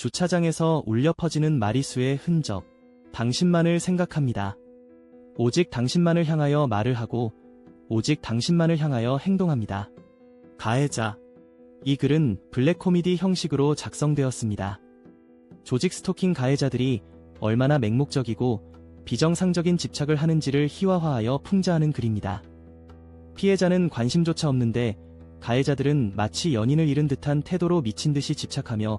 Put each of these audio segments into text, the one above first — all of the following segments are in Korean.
주차장에서 울려 퍼지는 마리수의 흔적. 당신만을 생각합니다. 오직 당신만을 향하여 말을 하고 오직 당신만을 향하여 행동합니다. 가해자. 이 글은 블랙 코미디 형식으로 작성되었습니다. 조직 스토킹 가해자들이 얼마나 맹목적이고 비정상적인 집착을 하는지를 희화화하여 풍자하는 글입니다. 피해자는 관심조차 없는데 가해자들은 마치 연인을 잃은 듯한 태도로 미친 듯이 집착하며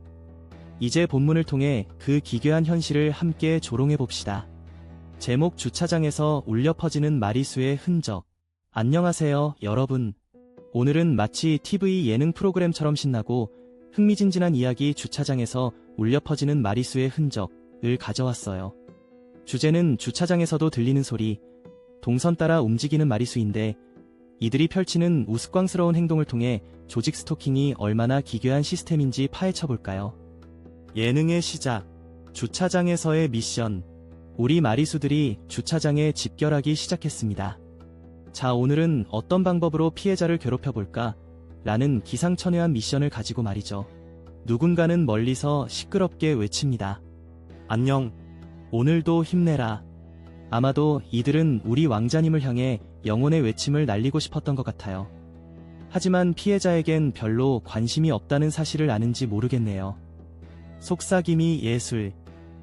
이제 본문을 통해 그 기괴한 현실을 함께 조롱해 봅시다. 제목 주차장에서 울려 퍼지는 마리수의 흔적. 안녕하세요, 여러분. 오늘은 마치 TV 예능 프로그램처럼 신나고 흥미진진한 이야기 주차장에서 울려 퍼지는 마리수의 흔적을 가져왔어요. 주제는 주차장에서도 들리는 소리, 동선 따라 움직이는 마리수인데 이들이 펼치는 우스꽝스러운 행동을 통해 조직 스토킹이 얼마나 기괴한 시스템인지 파헤쳐 볼까요? 예능의 시작. 주차장에서의 미션. 우리 마리수들이 주차장에 집결하기 시작했습니다. 자, 오늘은 어떤 방법으로 피해자를 괴롭혀 볼까? 라는 기상천외한 미션을 가지고 말이죠. 누군가는 멀리서 시끄럽게 외칩니다. 안녕. 오늘도 힘내라. 아마도 이들은 우리 왕자님을 향해 영혼의 외침을 날리고 싶었던 것 같아요. 하지만 피해자에겐 별로 관심이 없다는 사실을 아는지 모르겠네요. 속삭임이 예술.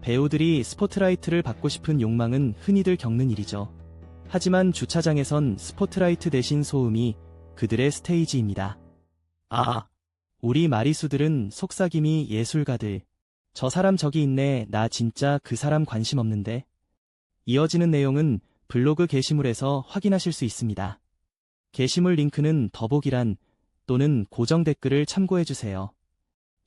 배우들이 스포트라이트를 받고 싶은 욕망은 흔히들 겪는 일이죠. 하지만 주차장에선 스포트라이트 대신 소음이 그들의 스테이지입니다. 아, 우리 마리수들은 속삭임이 예술가들. 저 사람 저기 있네. 나 진짜 그 사람 관심 없는데. 이어지는 내용은 블로그 게시물에서 확인하실 수 있습니다. 게시물 링크는 더보기란 또는 고정 댓글을 참고해주세요.